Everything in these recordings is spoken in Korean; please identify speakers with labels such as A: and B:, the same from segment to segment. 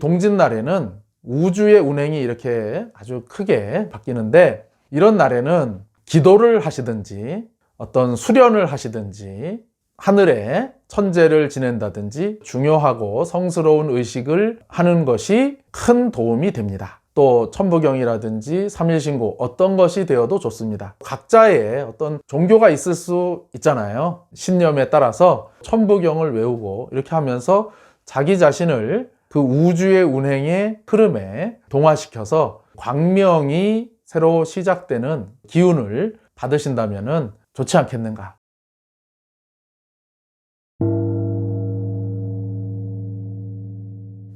A: 동짓날에는 우주의 운행이 이렇게 아주 크게 바뀌는데 이런 날에는 기도를 하시든지 어떤 수련을 하시든지 하늘에 천재를 지낸다든지 중요하고 성스러운 의식을 하는 것이 큰 도움이 됩니다. 또 천부경이라든지 삼일신고 어떤 것이 되어도 좋습니다. 각자의 어떤 종교가 있을 수 있잖아요. 신념에 따라서 천부경을 외우고 이렇게 하면서 자기 자신을 그 우주의 운행의 흐름에 동화시켜서 광명이 새로 시작되는 기운을 받으신다면 좋지 않겠는가.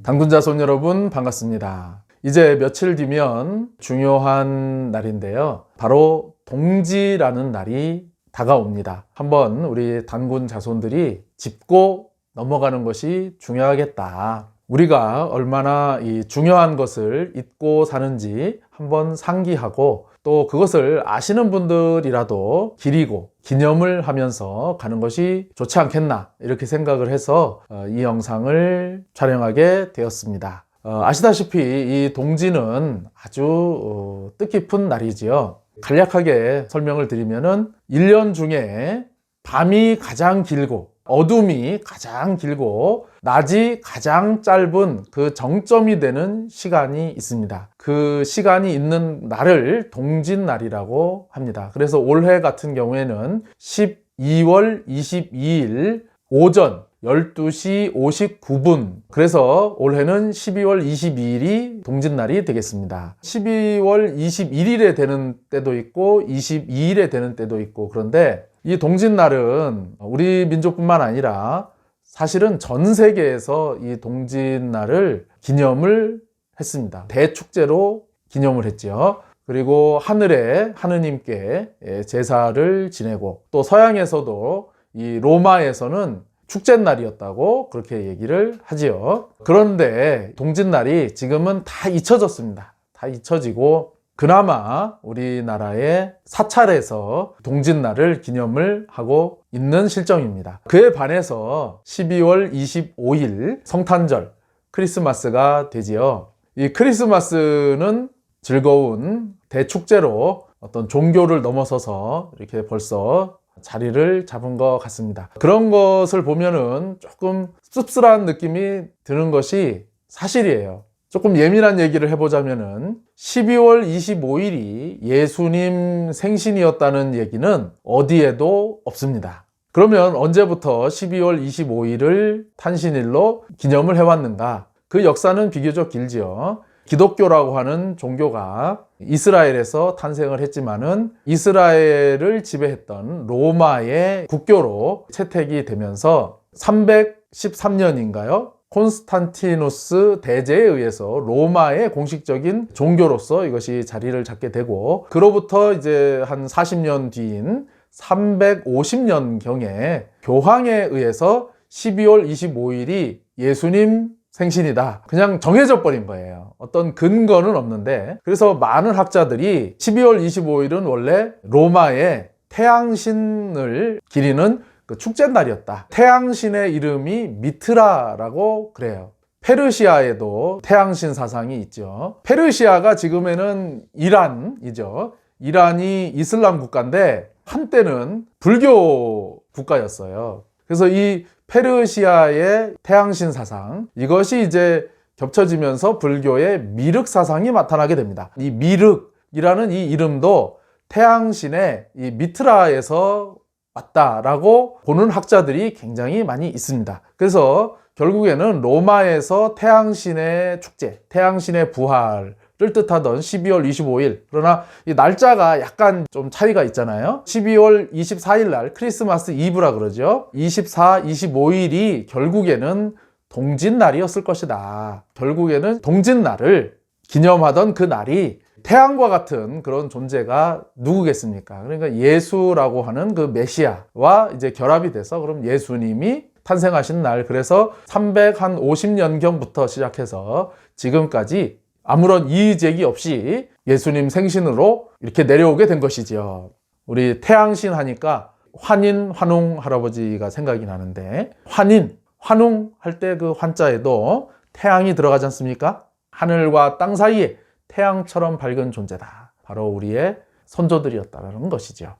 A: 당군자손 여러분 반갑습니다. 이제 며칠 뒤면 중요한 날인데요. 바로 동지라는 날이 다가옵니다. 한번 우리 단군 자손들이 짚고 넘어가는 것이 중요하겠다. 우리가 얼마나 이 중요한 것을 잊고 사는지 한번 상기하고 또 그것을 아시는 분들이라도 기리고 기념을 하면서 가는 것이 좋지 않겠나 이렇게 생각을 해서 어, 이 영상을 촬영하게 되었습니다. 어, 아시다시피 이 동지는 아주 어, 뜻깊은 날이지요. 간략하게 설명을 드리면은 1년 중에 밤이 가장 길고 어둠이 가장 길고 낮이 가장 짧은 그 정점이 되는 시간이 있습니다. 그 시간이 있는 날을 동짓날이라고 합니다. 그래서 올해 같은 경우에는 12월 22일 오전 12시 59분. 그래서 올해는 12월 22일이 동짓날이 되겠습니다. 12월 21일에 되는 때도 있고 22일에 되는 때도 있고 그런데 이 동짓날은 우리 민족뿐만 아니라 사실은 전 세계에서 이 동짓날을 기념을 했습니다. 대축제로 기념을 했지요. 그리고 하늘에 하느님께 예, 제사를 지내고 또 서양에서도 이 로마에서는 축제날이었다고 그렇게 얘기를 하지요. 그런데 동짓날이 지금은 다 잊혀졌습니다. 다 잊혀지고 그나마 우리나라의 사찰에서 동짓날을 기념을 하고 있는 실정입니다. 그에 반해서 12월 25일 성탄절 크리스마스가 되지요. 이 크리스마스는 즐거운 대축제로 어떤 종교를 넘어서서 이렇게 벌써 자리를 잡은 것 같습니다. 그런 것을 보면은 조금 씁쓸한 느낌이 드는 것이 사실이에요. 조금 예민한 얘기를 해보자면은 12월 25일이 예수님 생신이었다는 얘기는 어디에도 없습니다. 그러면 언제부터 12월 25일을 탄신일로 기념을 해왔는가? 그 역사는 비교적 길지요. 기독교라고 하는 종교가 이스라엘에서 탄생을 했지만은 이스라엘을 지배했던 로마의 국교로 채택이 되면서 313년인가요? 콘스탄티누스 대제에 의해서 로마의 공식적인 종교로서 이것이 자리를 잡게 되고 그로부터 이제 한 40년 뒤인 350년경에 교황에 의해서 12월 25일이 예수님 생신이다. 그냥 정해져 버린 거예요. 어떤 근거는 없는데. 그래서 많은 학자들이 12월 25일은 원래 로마의 태양신을 기리는 그 축제 날이었다. 태양신의 이름이 미트라라고 그래요. 페르시아에도 태양신 사상이 있죠. 페르시아가 지금에는 이란이죠. 이란이 이슬람 국가인데 한때는 불교 국가였어요. 그래서 이 페르시아의 태양신 사상 이것이 이제 겹쳐지면서 불교의 미륵 사상이 나타나게 됩니다. 이 미륵이라는 이 이름도 태양신의 이 미트라에서 왔다라고 보는 학자들이 굉장히 많이 있습니다. 그래서 결국에는 로마에서 태양신의 축제, 태양신의 부활, 를 뜻하던 12월 25일. 그러나 이 날짜가 약간 좀 차이가 있잖아요. 12월 24일 날 크리스마스 이브라 그러죠. 24, 25일이 결국에는 동짓날이었을 것이다. 결국에는 동짓날을 기념하던 그 날이 태양과 같은 그런 존재가 누구겠습니까? 그러니까 예수라고 하는 그 메시아와 이제 결합이 돼서 그럼 예수님이 탄생하신 날 그래서 350년경부터 시작해서 지금까지 아무런 이의제기 없이 예수님 생신으로 이렇게 내려오게 된 것이지요. 우리 태양신 하니까 환인 환웅 할아버지가 생각이 나는데 환인 환웅 할 때 그 환자에도 태양이 들어가지 않습니까? 하늘과 땅 사이에 태양처럼 밝은 존재다. 바로 우리의 선조들이었다는 것이죠.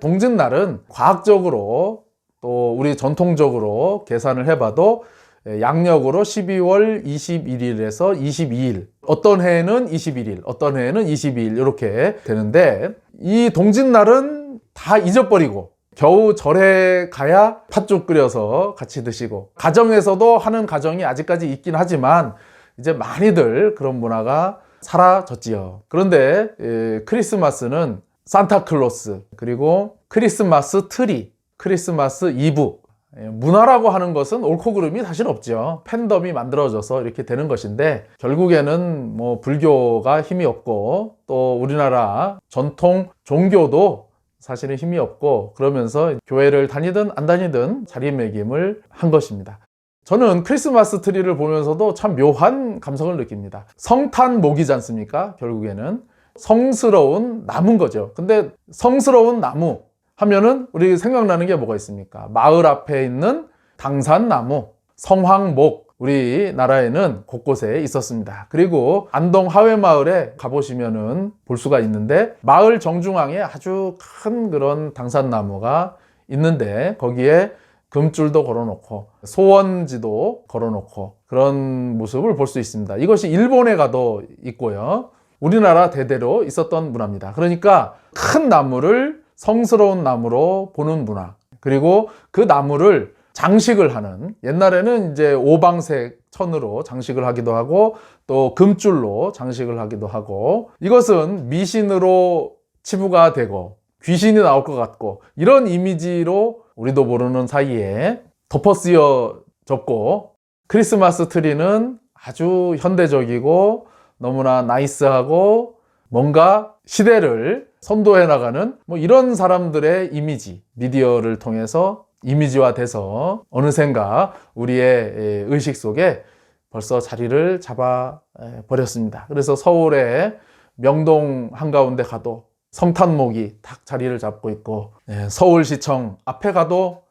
A: 동짓날은 과학적으로 또 우리 전통적으로 계산을 해봐도 양력으로 12월 21일에서 22일 어떤 해에는 21일 어떤 해에는 22일 이렇게 되는데 이 동짓날은 다 잊어버리고 겨우 절에 가야 팥죽 끓여서 같이 드시고 가정에서도 하는 가정이 아직까지 있긴 하지만 이제 많이들 그런 문화가 사라졌지요. 그런데 예, 크리스마스는 산타클로스 그리고 크리스마스 트리 크리스마스 이브 예, 문화라고 하는 것은 옳고 그름이 사실 없죠. 팬덤이 만들어져서 이렇게 되는 것인데 결국에는 뭐 불교가 힘이 없고 또 우리나라 전통 종교도 사실은 힘이 없고 그러면서 교회를 다니든 안 다니든 자리매김을 한 것입니다. 저는 크리스마스 트리를 보면서도 참 묘한 감성을 느낍니다. 성탄 목이지 않습니까? 결국에는 성스러운 나무인 거죠. 근데 성스러운 나무 하면은 우리 생각나는 게 뭐가 있습니까? 마을 앞에 있는 당산나무, 성황목, 우리나라에는 곳곳에 있었습니다. 그리고 안동 하회마을에 가보시면은 볼 수가 있는데 마을 정중앙에 아주 큰 그런 당산나무가 있는데 거기에 금줄도 걸어놓고 소원지도 걸어놓고 그런 모습을 볼 수 있습니다. 이것이 일본에 가도 있고요. 우리나라 대대로 있었던 문화입니다. 그러니까 큰 나무를 성스러운 나무로 보는 문화. 그리고 그 나무를 장식을 하는 옛날에는 이제 오방색 천으로 장식을 하기도 하고 또 금줄로 장식을 하기도 하고 이것은 미신으로 치부가 되고 귀신이 나올 것 같고 이런 이미지로 우리도 모르는 사이에 덮어 쓰여졌고 크리스마스 트리는 아주 현대적이고 너무나 나이스하고 뭔가 시대를 선도해 나가는 뭐 이런 사람들의 이미지 미디어를 통해서 이미지화 돼서 어느샌가 우리의 의식 속에 벌써 자리를 잡아 버렸습니다. 그래서 서울의 명동 한가운데 가도 성탄목이 탁 자리를 잡고 있고 예, 서울시청 앞에 가도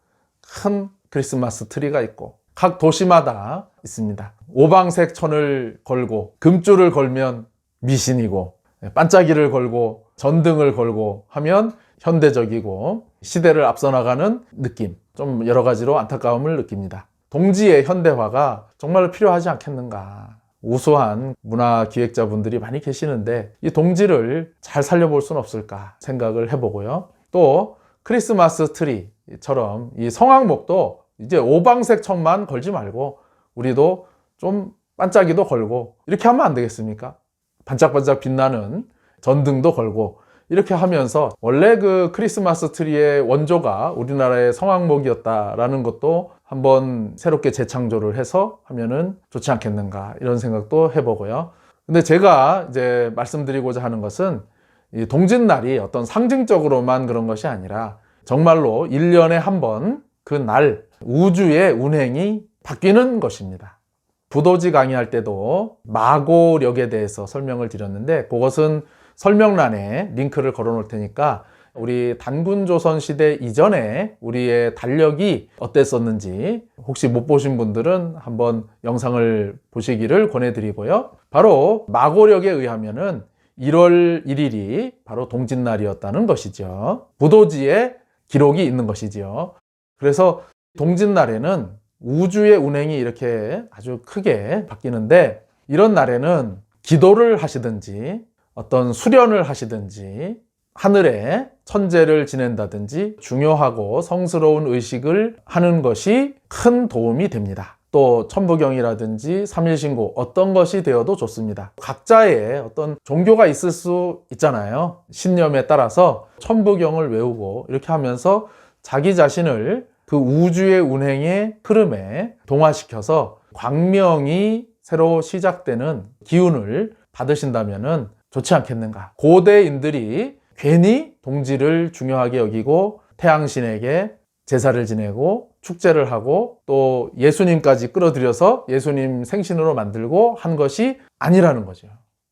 A: 큰 크리스마스 트리가 있고 각 도시마다 있습니다. 오방색 천을 걸고 금줄을 걸면 미신이고 예, 반짝이를 걸고 전등을 걸고 하면 현대적이고 시대를 앞서 나가는 느낌 좀 여러 가지로 안타까움을 느낍니다. 동지의 현대화가 정말로 필요하지 않겠는가. 우수한 문화 기획자분들이 많이 계시는데 이 동지를 잘 살려볼 수는 없을까 생각을 해보고요. 또 크리스마스 트리처럼 이 성황목도 이제 오방색 천만 걸지 말고 우리도 좀 반짝이도 걸고 이렇게 하면 안 되겠습니까? 반짝반짝 빛나는 전등도 걸고 이렇게 하면서 원래 그 크리스마스 트리의 원조가 우리나라의 성황목이었다라는 것도 한번 새롭게 재창조를 해서 하면은 좋지 않겠는가 이런 생각도 해보고요. 근데 제가 이제 말씀드리고자 하는 것은 이 동짓날이 어떤 상징적으로만 그런 것이 아니라 정말로 1년에 한 번 그 날 우주의 운행이 바뀌는 것입니다. 부도지 강의할 때도 마고력에 대해서 설명을 드렸는데 그것은 설명란에 링크를 걸어 놓을 테니까 우리 단군 조선 시대 이전에 우리의 달력이 어땠었는지 혹시 못 보신 분들은 한번 영상을 보시기를 권해드리고요. 바로 마고력에 의하면은 1월 1일이 바로 동짓날이었다는 것이죠. 부도지에 기록이 있는 것이지요. 그래서 동짓날에는 우주의 운행이 이렇게 아주 크게 바뀌는데 이런 날에는 기도를 하시든지 어떤 수련을 하시든지 하늘에 천재를 지낸다든지 중요하고 성스러운 의식을 하는 것이 큰 도움이 됩니다. 또 천부경이라든지 삼일신고 어떤 것이 되어도 좋습니다. 각자의 어떤 종교가 있을 수 있잖아요. 신념에 따라서 천부경을 외우고 이렇게 하면서 자기 자신을 그 우주의 운행의 흐름에 동화시켜서 광명이 새로 시작되는 기운을 받으신다면은 좋지 않겠는가. 고대인들이 괜히 동지를 중요하게 여기고 태양신에게 제사를 지내고 축제를 하고 또 예수님까지 끌어들여서 예수님 생신으로 만들고 한 것이 아니라는 거죠.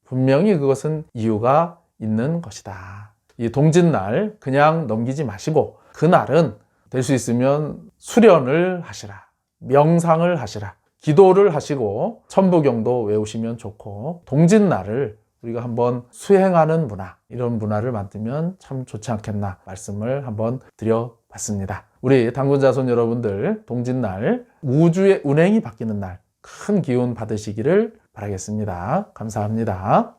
A: 분명히 그것은 이유가 있는 것이다. 이 동짓날 그냥 넘기지 마시고 그날은 될 수 있으면 수련을 하시라. 명상을 하시라. 기도를 하시고 천부경도 외우시면 좋고 동짓날을 우리가 한번 수행하는 문화 이런 문화를 만들면 참 좋지 않겠나 말씀을 한번 드려봤습니다. 우리 당군자손 여러분들 동짓날 우주의 운행이 바뀌는 날 큰 기운 받으시기를 바라겠습니다. 감사합니다.